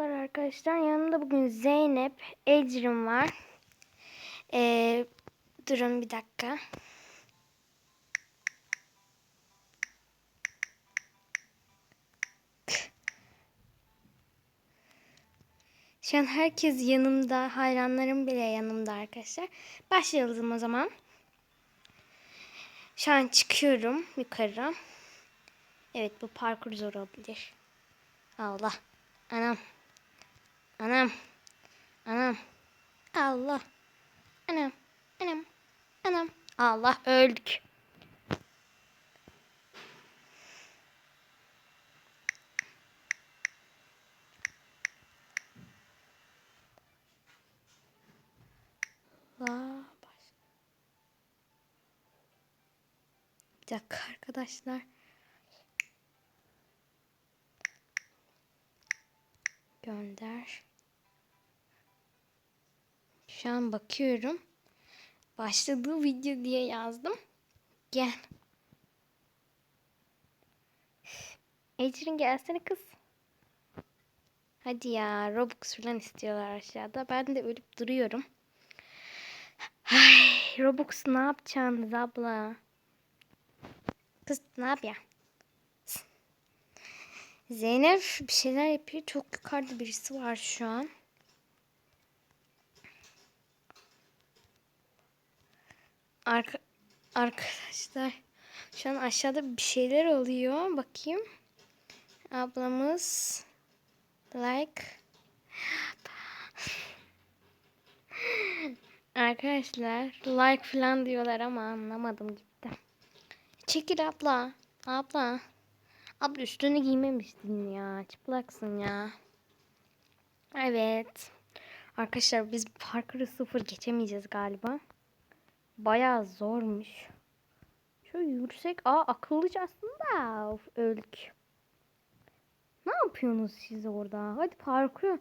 Arkadaşlar yanımda bugün Zeynep, Ecrin var. Ee, durun bir dakika. Şu an herkes yanımda, hayranlarım bile yanımda arkadaşlar. Başlayalım o zaman. Şu an çıkıyorum yukarı. Evet bu parkur zor olabilir. Allah. Anam. Anam. Anam. Allah. Anam. Anam. Anam. Allah öldük. Allah. Bir dakika arkadaşlar. Gönder. Şu an bakıyorum. Başladığı video diye yazdım. Gel. Ecrin gelsene kız. Hadi ya Robux falan istiyorlar aşağıda. Ben de ölüp duruyorum. Ay, Robux ne yapacaksınız abla? Kız ne yapıyor? Zeynep bir şeyler yapıyor. Çok yukarıda birisi var şu an. Arka, arkadaşlar şu an aşağıda bir şeyler oluyor. Bakayım. Ablamız like Arkadaşlar like falan diyorlar ama anlamadım gitti. Çekil abla. Abla. Abla üstünü giymemiştin ya. Çıplaksın ya. Evet. Arkadaşlar biz parkuru sıfır geçemeyeceğiz galiba. Bayağı zormuş. Şöyle yürüsek. Aa akıllıca aslında. Of, öldük. Ne yapıyorsunuz siz orada? Hadi parkur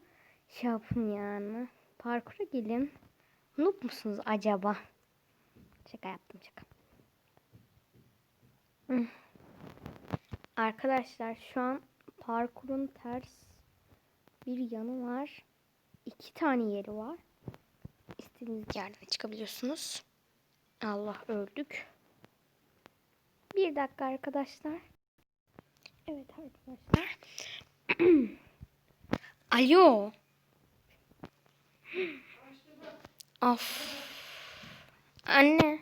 şey yapın yani. Parkura gelin. Noob musunuz acaba? Şaka yaptım şaka. Hmm. Arkadaşlar şu an parkurun ters bir yanı var. İki tane yeri var. İstediğiniz yerden çıkabiliyorsunuz. Allah öldük. Bir dakika arkadaşlar. Evet arkadaşlar. Alo. Of. Anne.